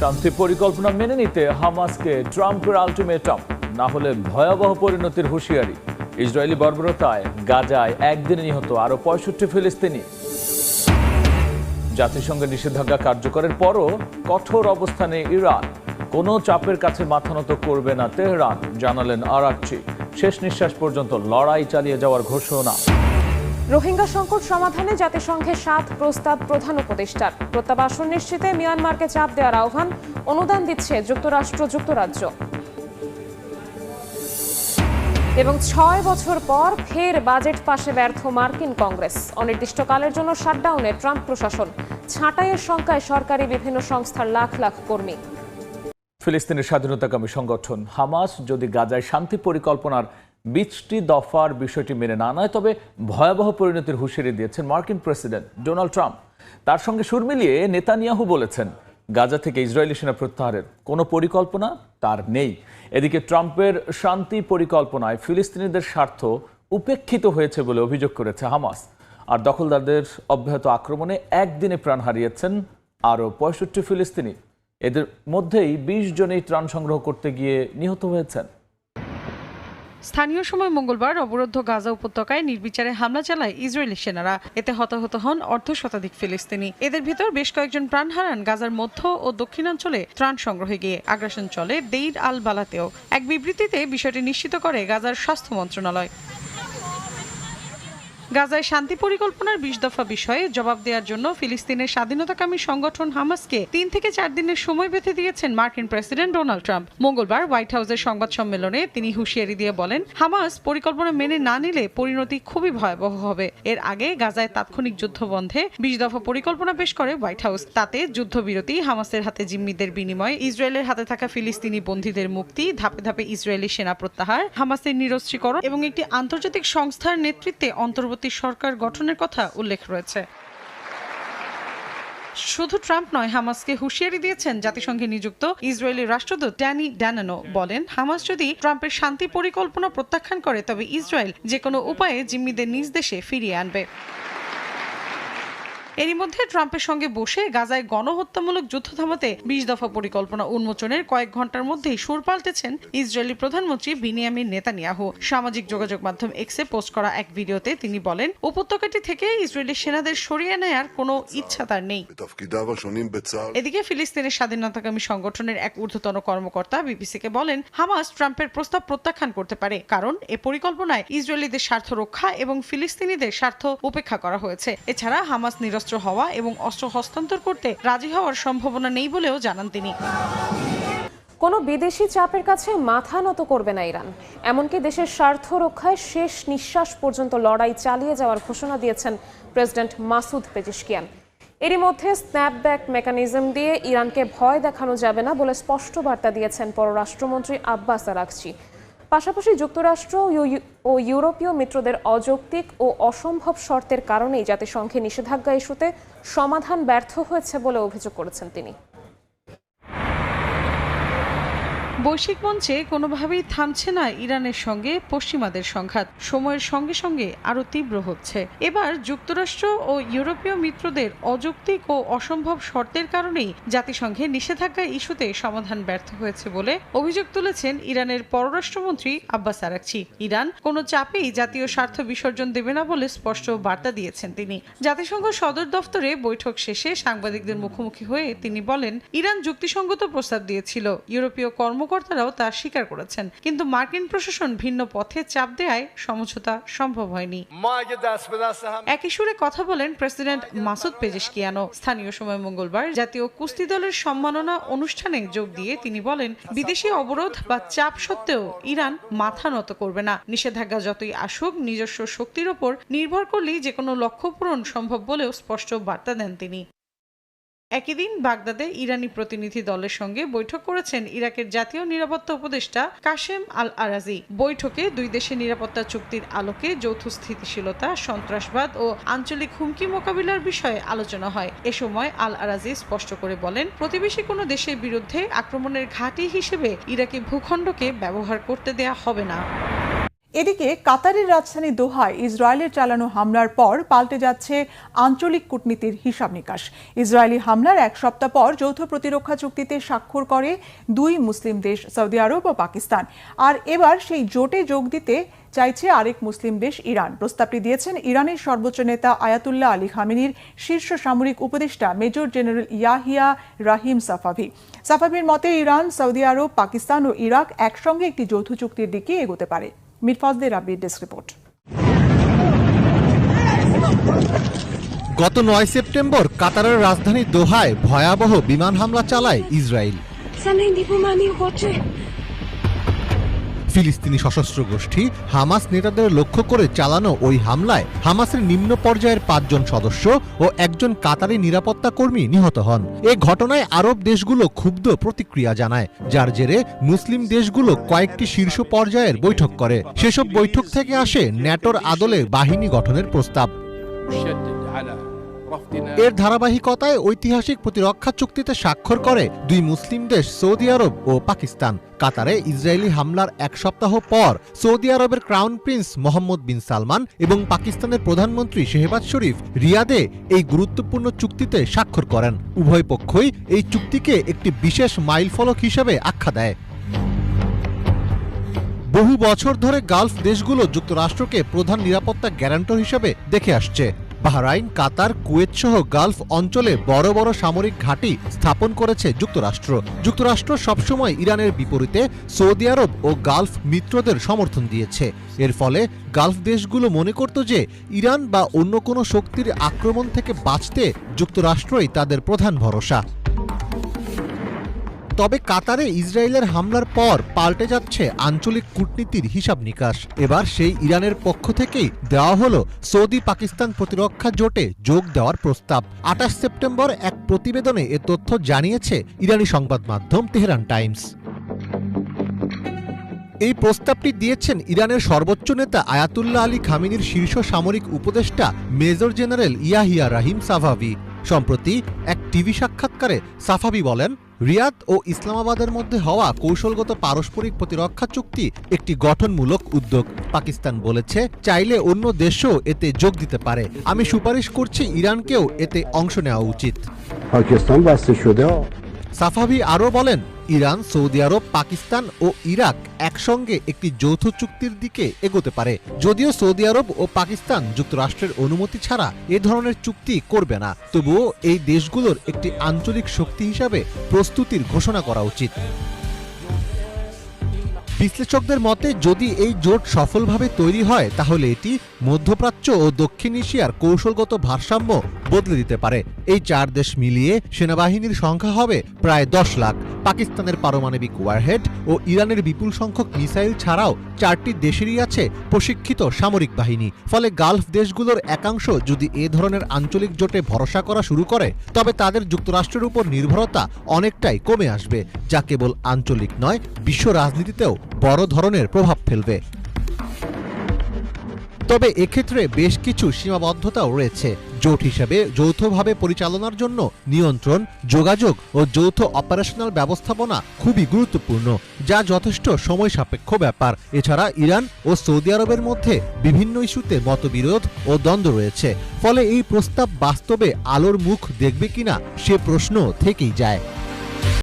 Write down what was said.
শান্তি পরিকল্পনা মেনে নিতে হামাসকে ট্রাম্পের আলটিমেটাম, না হলে ভয়াবহ পরিণতির হুঁশিয়ারি। ইসরায়েলি বর্বরতায় গাজায় একদিনে নিহত আরও পঁয়ষট্টি ফিলিস্তিনি। জাতিসংঘের নিষেধাজ্ঞা কার্যকরের পরও কঠোর অবস্থানে ইরান। কোনো চাপের কাছে মাথা নত করবে না তেহরান, জানালেন আরাকচি। শেষ নিঃশ্বাস পর্যন্ত লড়াই চালিয়ে যাওয়ার ঘোষণা। রোহিঙ্গা সংকট সমাধানে জাতিসংঘের সাত প্রস্তাব প্রধান উপদেষ্টার। প্রত্যাবাসন নিশ্চিতে মিয়ানমারকে চাপ দেওয়ার আহ্বান, অনুদান দিচ্ছে যুক্তরাষ্ট্র, যুক্তরাজ্য। এবং ছয় বছর পর ফের বাজেট পাশে ব্যর্থ মার্কিন কংগ্রেস। অনির্দিষ্টকালের জন্য শাটডাউনে ট্রাম্প প্রশাসন, ছাঁটাইয়ের সংখ্যায় সরকারি বিভিন্ন সংস্থার লাখ লাখ কর্মী। ফিলিস্তিনের স্বাধীনতাকামী সংগঠন হামাস যদি গাজায় শান্তি পরিকল্পনার বিশটি দফার বিষয়টি মেনে না নেয়, তবে ভয়াবহ পরিণতির হুঁশিয়ারি দিয়েছেন মার্কিন প্রেসিডেন্ট ডোনাল্ড ট্রাম্প। তার সঙ্গে সুর মিলিয়ে নেতানিয়াহু বলেছেন, গাজা থেকে ইসরায়েলি সেনা প্রত্যাহারের কোনো পরিকল্পনা তার নেই। এদিকে ট্রাম্পের শান্তি পরিকল্পনায় ফিলিস্তিনিদের স্বার্থ উপেক্ষিত হয়েছে বলে অভিযোগ করেছে হামাস। আর দখলদারদের অব্যাহত আক্রমণে একদিনে প্রাণ হারিয়েছেন আরও পঁয়ষট্টি ফিলিস্তিনি। এদের মধ্যেই বিশ জনেই ত্রাণ সংগ্রহ করতে গিয়ে নিহত হয়েছেন। স্থানীয় সময় মঙ্গলবার অবরুদ্ধ গাজা উপত্যকায় নির্বিচারে হামলা চালায় ইসরায়েলি সেনারা। এতে হতাহত হন অর্ধ শতাধিক ফিলিস্তিনি। এদের ভিতর বেশ কয়েকজন প্রাণ হারান গাজার মধ্য ও দক্ষিণাঞ্চলে ত্রাণ সংগ্রহে গিয়ে। আগ্রাসন চলে দেইর আল বালাতেও এক বিবৃতিতে বিষয়টি নিশ্চিত করে গাজার স্বাস্থ্য মন্ত্রণালয়। গাজায় শান্তি পরিকল্পনার বিশ দফা বিষয়ে জবাব দেওয়ার জন্য ফিলিস্তিনের স্বাধীনতাকামী সংগঠন হামাসকে তিন থেকে চার দিনের সময় বেঁধে দিয়েছেন মার্কিন প্রেসিডেন্ট ডোনাল্ড ট্রাম্প। মঙ্গলবার হোয়াইট হাউসের সংবাদ সম্মেলনে তিনি হুঁশিয়ারি দিয়ে বলেন, হামাস পরিকল্পনা মেনে না নিলে পরিণতি খুবই ভয়াবহ হবে। এর আগে গাজায় তাৎক্ষণিক যুদ্ধ বন্ধে বিশ দফা পরিকল্পনা পেশ করে হোয়াইট হাউস। তাতে যুদ্ধবিরতি, হামাসের হাতে জিম্মিদের বিনিময়, ইসরায়েলের হাতে থাকা ফিলিস্তিনি বন্দীদের মুক্তি, ধাপে ধাপে ইসরায়েলি সেনা প্রত্যাহার, হামাসের নিরস্ত্রীকরণ এবং একটি আন্তর্জাতিক সংস্থার নেতৃত্বে অন্তর্বর্তী সরকার গঠনের কথা উল্লেখ রয়েছে। শুধু ট্রাম্প নয়, হামাসকে হুঁশিয়ারি দিয়েছেন জাতিসংঘে নিযুক্ত ইসরায়েলি রাষ্ট্রদূত ড্যানি ড্যানানো। বলেন, হামাস যদি ট্রাম্পের শান্তি পরিকল্পনা প্রত্যাখ্যান করে, তবে ইসরায়েল যে কোনো উপায়ে জিম্মিদের নিজ দেশে ফিরিয়ে আনবে। এরই মধ্যে ট্রাম্পের সঙ্গে বসে গাজায় গণহত্যামূলক যুদ্ধ থামাতে বিশ দফা পরিকল্পনা উন্মোচনের কয়েক ঘণ্টার মধ্যেই সুর পাল্টেছেন ইসরায়েলি প্রধানমন্ত্রী বিনিয়ামিন নেতানিয়াহু। সামাজিক যোগাযোগ মাধ্যম এক্সে পোস্ট করা এক ভিডিওতে তিনি বলেন, উপত্যকাটি থেকে ইসরায়েলি সেনাদের সরিয়ে নেয়ার কোনো ইচ্ছা তার নেই। এদিকে ফিলিস্তিনের স্বাধীনতাকামী সংগঠনের এক ঊর্ধ্বতন কর্মকর্তা বিবিসিকে বলেন, হামাস ট্রাম্পের প্রস্তাব প্রত্যাখ্যান করতে পারে, কারণ এ পরিকল্পনায় ইসরায়েলিদের স্বার্থ রক্ষা এবং ফিলিস্তিনিদের স্বার্থ উপেক্ষা করা হয়েছে। এছাড়া হামাস নিরস্ত্র হওয়া এবং অস্ত্র হস্তান্তর করতে রাজি হওয়ার সম্ভাবনা নেই বলেও জানান তিনি। কোনো বিদেশি চাপের কাছে মাথা নত করবে না ইরান। এমনকি দেশের স্বার্থ রক্ষায় শেষ নিঃশ্বাস পর্যন্ত লড়াই চালিয়ে যাওয়ার ঘোষণা দিয়েছেন প্রেসিডেন্ট মাসুদ পেজিশকিয়ান। এরই মধ্যে স্ন্যাপব্যাক মেকানিজম দিয়ে ইরানকে ভয় দেখানো যাবে না বলে স্পষ্ট বার্তা দিয়েছেন পররাষ্ট্রমন্ত্রী আব্বাস আরাকচি। পাশাপাশি যুক্তরাষ্ট্র ও- ইউরোপীয় মিত্রদের অযৌক্তিক ও অসম্ভব শর্তের কারণেই জাতিসংঘে নিষেধাজ্ঞা ইস্যুতে সমাধান ব্যর্থ হয়েছে বলে অভিযোগ করেছেন তিনি। বৈশ্বিক মঞ্চে কোনোভাবেই থামছে না ইরানের সঙ্গে পশ্চিমাদের সংঘাত। সময়ের সঙ্গে সঙ্গে আরও তীব্র হচ্ছে। এবার যুক্তরাষ্ট্র ও ইউরোপীয় মিত্রদের অযৌক্তিক ও অসম্ভব শর্তের কারণেই জাতিসংঘে নিষেধাজ্ঞা ইস্যুতে সমাধান ব্যর্থ হয়েছে বলে অভিযোগ তুলেছেন ইরানের পররাষ্ট্রমন্ত্রী আব্বাস আরাকচি। ইরান কোনো চাপেই জাতীয় স্বার্থ বিসর্জন দেবে না বলে স্পষ্ট বার্তা দিয়েছেন তিনি। জাতিসংঘ সদর দফতরে বৈঠক শেষে সাংবাদিকদের মুখোমুখি হয়ে তিনি বলেন, ইরান যুক্তিসঙ্গত প্রস্তাব দিয়েছিল। ইউরোপীয় কর্মকর্তারাও তা স্বীকার করেছেন। কিন্তু মার্কিন প্রশাসন ভিন্ন পথে চাপ দেয়ায় সমঝোতা সম্ভব হয়নি। একই সুরে কথা বলেন প্রেসিডেন্ট মাসুদ পেজেশকিয়ানো স্থানীয় সময় মঙ্গলবার জাতীয় কুস্তি দলের সম্মাননা অনুষ্ঠানে যোগ দিয়ে তিনি বলেন, বিদেশি অবরোধ বা চাপ সত্ত্বেও ইরান মাথা নত করবে না। নিষেধাজ্ঞা যতই আসুক, নিজস্ব শক্তির ওপর নির্ভর করলেই যে কোনো লক্ষ্য পূরণ সম্ভব বলেও স্পষ্ট বার্তা দেন তিনি। একই দিন বাগদাদে ইরানি প্রতিনিধি দলের সঙ্গে বৈঠক করেছেন ইরাকের জাতীয় নিরাপত্তা উপদেষ্টা কাশেম আল আরাজি বৈঠকে দুই দেশের নিরাপত্তা চুক্তির আলোকে যৌথ স্থিতিশীলতা, সন্ত্রাসবাদ ও আঞ্চলিক হুমকি মোকাবিলার বিষয়ে আলোচনা হয়। এ সময় আল আরাজি স্পষ্ট করে বলেন, প্রতিবেশী কোনো দেশের বিরুদ্ধে আক্রমণের ঘাঁটি হিসেবে ইরাকি ভূখণ্ডকে ব্যবহার করতে দেয়া হবে না। এদিকে কাতারের রাজধানী দোহায় ইসরায়েলের চালানো হামলার পর পাল্টে যাচ্ছে আঞ্চলিক কূটনীতির হিসাব নিকাশ। ইসরায়েলি হামলার এক সপ্তাহ পর যৌথ প্রতিরক্ষা চুক্তিতে স্বাক্ষর করে দুই মুসলিম দেশ, সৌদি আরব ও পাকিস্তান। আর এবার সেই জোটে যোগ দিতে চাইছে আরেক মুসলিম দেশ, ইরান। প্রস্তাবটি দিয়েছেন ইরানের সর্বোচ্চ নেতা আয়াতুল্লাহ আলী খামেনির শীর্ষ সামরিক উপদেষ্টা major general Yahya Rahim Safavi. সাফাভির মতে, ইরান, সৌদি আরব, পাকিস্তান ও ইরাক একসঙ্গে একটি যৌথ চুক্তির দিকে এগোতে পারে। মিরফাজদের রাবির ডেস্ক রিপোর্ট গত নয় সেপ্টেম্বর কাতারের রাজধানী দোহায় ভয়াবহ বিমান হামলা চালায় ইসরায়েল। ফিলিস্তিনি সশস্ত্র গোষ্ঠী হামাস নেতাদের লক্ষ্য করে চালানো ওই হামলায় হামাসের নিম্ন পর্যায়ের পাঁচজন সদস্য ও একজন কাতারি নিরাপত্তা কর্মী নিহত হন। এ ঘটনায় আরব দেশগুলো ক্ষুব্ধ প্রতিক্রিয়া জানায়, যার জেরে মুসলিম দেশগুলো কয়েকটি শীর্ষ পর্যায়ের বৈঠক করে। সেসব বৈঠক থেকে আসে ন্যাটোর আদলে বাহিনী গঠনের প্রস্তাব। এর ধারাবাহিকতায় ঐতিহাসিক প্রতিরক্ষা চুক্তিতে স্বাক্ষর করে দুই মুসলিম দেশ, সৌদি আরব ও পাকিস্তান। কাতারে ইসরায়েলি হামলার এক সপ্তাহ পর সৌদি আরবের crown prince Mohammed bin Salman এবং পাকিস্তানের প্রধানমন্ত্রী শেহবাজ শরীফ রিয়াদে এই গুরুত্বপূর্ণ চুক্তিতে স্বাক্ষর করেন। উভয় পক্ষই এই চুক্তিকে একটি বিশেষ মাইলফলক হিসেবে আখ্যা দেয়। বহু বছর ধরে গালফ দেশগুলো যুক্তরাষ্ট্রকে প্রধান নিরাপত্তা গ্যারান্টর হিসেবে দেখে আসছে। বাহরাইন, কাতার, কুয়েত সহ গালফ অঞ্চলে বড় বড় সামরিক ঘাঁটি স্থাপন করেছে যুক্তরাষ্ট্র। যুক্তরাষ্ট্র সবসময় ইরানের বিপরীতে সৌদি আরব ও গালফ মিত্রদের সমর্থন দিয়েছে। এর ফলে গালফ দেশগুলো মনে করত যে ইরান বা অন্য কোনো শক্তির আক্রমণ থেকে বাঁচতে যুক্তরাষ্ট্রই তাদের প্রধান ভরসা। তবে কাতারে ইসরায়েলের হামলার পর পাল্টে যাচ্ছে আঞ্চলিক কূটনীতির হিসাব নিকাশ। এবার সেই ইরানের পক্ষ থেকেই দেওয়া হলো সৌদি পাকিস্তান প্রতিরক্ষা জোটে যোগ দেওয়ার প্রস্তাব। আঠাশ সেপ্টেম্বর এক প্রতিবেদনে এ তথ্য জানিয়েছে ইরানি সংবাদ মাধ্যম তেহরান টাইমস। এই প্রস্তাবটি দিয়েছেন ইরানের সর্বোচ্চ নেতা আয়াতুল্লাহ আলী খামিনির শীর্ষ সামরিক উপদেষ্টা major general Yahya Rahim Safavi. সম্প্রতি এক টিভি সাক্ষাৎকারে সাফাবি বলেন রিয়াদ ও ইসলামাবাদের মধ্যে হওয়া কৌশলগত পারস্পরিক প্রতিরক্ষা চুক্তি একটি গঠনমূলক উদ্যোগ। পাকিস্তান বলেছে চাইলে অন্য দেশও এতে যোগ দিতে পারে। আমি সুপারিশ করছি ইরানকেও এতে অংশ নেওয়া উচিত। সাফাভি আরও বলেন ইরান, সৌদি আরব, পাকিস্তান ও ইরাক একসঙ্গে একটি যৌথ চুক্তির দিকে এগোতে পারে। যদিও সৌদি আরব ও পাকিস্তান যুক্তরাষ্ট্রের অনুমতি ছাড়া এ ধরনের চুক্তি করবে না, তবুও এই দেশগুলোর একটি আঞ্চলিক শক্তি হিসাবে প্রস্তুতির ঘোষণা করা উচিত। বিশ্লেষকদের মতে, যদি এই জোট সফলভাবে তৈরি হয়, তাহলে এটি মধ্যপ্রাচ্য ও দক্ষিণ এশিয়ার কৌশলগত ভারসাম্য বদলে দিতে পারে। এই চার দেশ মিলিয়ে সেনাবাহিনীর সংখ্যা হবে প্রায় দশ লাখ। পাকিস্তানের পারমাণবিক ওয়ারহেড ও ইরানের বিপুল সংখ্যক মিসাইল ছাড়াও চারটি দেশেরই আছে প্রশিক্ষিত সামরিক বাহিনী। ফলে গালফ দেশগুলোর একাংশ যদি এ ধরনের আঞ্চলিক জোটে ভরসা করা শুরু করে, তবে তাদের যুক্তরাষ্ট্রের উপর নির্ভরতা অনেকটাই কমে আসবে, যা কেবল আঞ্চলিক নয়, বিশ্ব রাজনীতিতেও বড় ধরনের প্রভাব ফেলবে। তবে এক্ষেত্রে বেশ কিছু সীমাবদ্ধতাও রয়েছে। জোট হিসেবে যৌথভাবে পরিচালনার জন্য নিয়ন্ত্রণ, যোগাযোগ ও যৌথ অপারেশনাল ব্যবস্থাপনা খুবই গুরুত্বপূর্ণ, যা যথেষ্ট সময় সাপেক্ষ ব্যাপার। এছাড়া ইরান ও সৌদি আরবের মধ্যে বিভিন্ন ইস্যুতে মতবিরোধ ও দ্বন্দ্ব রয়েছে, ফলে এই প্রস্তাব বাস্তবে আলোর মুখ দেখবে কিনা সে প্রশ্ন থেকেই যায়।